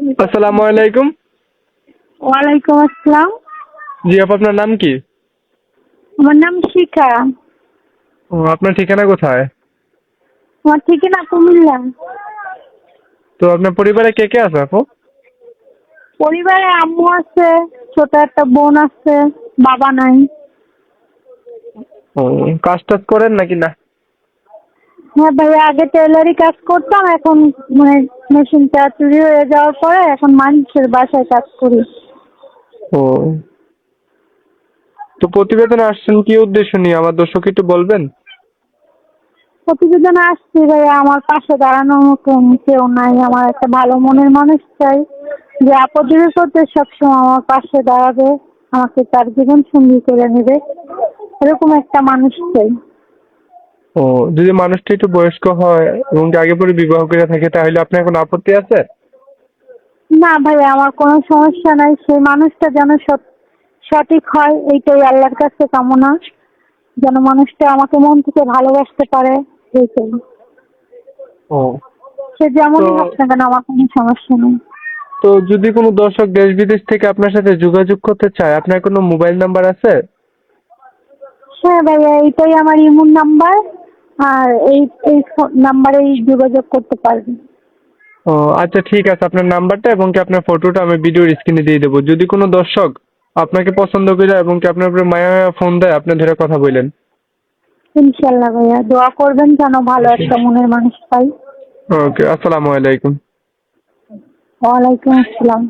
আসসালামু আলাইকুম। ওয়ালাইকুম আসসালাম। জি আপু আপনার নাম কি? আমার নাম শিখা। ও আপনার ঠিকানা কোথায়? আমার ঠিকানা কুমিল্লা। তো আপনার পরিবারে কে কে আছে আপু? পরিবারে আম্মু আছে ছোট একটা বোন আছে বাবা নাই। ও কাজ টাজ করেন নাকি না? হ্যাঁ ভাই আগে টেলারি কাজ করতাম এখন মানে মেশিনটা চুরি হয়ে যাওয়ার পরে এখন মানুষের বাসায় কাজ করি। ও। তো প্রতিবেদনে আসছেন কি উদ্দেশ্য নিয়ে? আমার দর্শক একটু বলবেন? প্রতিবেদনে আসছি ভাই আমার পাশে দাঁড়ানোর মতন কেউ নাই। আমার একটা ভালো মনের মানুষ চাই যে আপদ বিপদে সবসময় আমার পাশে দাঁড়াবে আমাকে তার জীবন সঙ্গী করে নেবে। এরকম একটা মানুষ চাই। ও যদি মানুষটা একটু বয়স্ক হয় এবং আগে পরে বিবাহ করে থাকে তাহলে আপনার কোনো আপত্তি আছে? না ভাই আমার কোনো সমস্যা নাই। সেই মানুষটা যেন সঠিক হয় এইটাই আল্লাহর কাছে কামনা। যেন মানুষটা আমাকে মন থেকে ভালোবাসতে পারে এইটাই। ও। সে যেমনই তো- হোক না কেন আমার কোনো সমস্যা নেই। তো যদি কোনো দর্শক দেশ বিদেশ থেকে আপনার সাথে যোগাযোগ করতে চায় আপনার কোনো মোবাইল নাম্বার আছে? হ্যাঁ ভাইয়া এইটাই আমার ইমুন নাম্বার। আর এই এই ফোন নাম্বারেই যোগাযোগ করতে পারবেন। ও আচ্ছা ঠিক আছে আপনার নাম্বারটা এবং কি আপনার ফটোটা আমি ভিডিওর স্ক্রিনে দিয়ে দেবো। যদি কোনো দর্শক আপনাকে পছন্দ করে এবং কি আপনার উপরে মায়া মায়া ফোন দেয় আপনি ধরে কথা বললেন ইনশাল্লাহ ভাইয়া দোয়া করবেন যেন ভালো একটা মনের মানুষ পাই। ওকে আসসালামু আলাইকুম। ওয়ালাইকুম আসসালাম।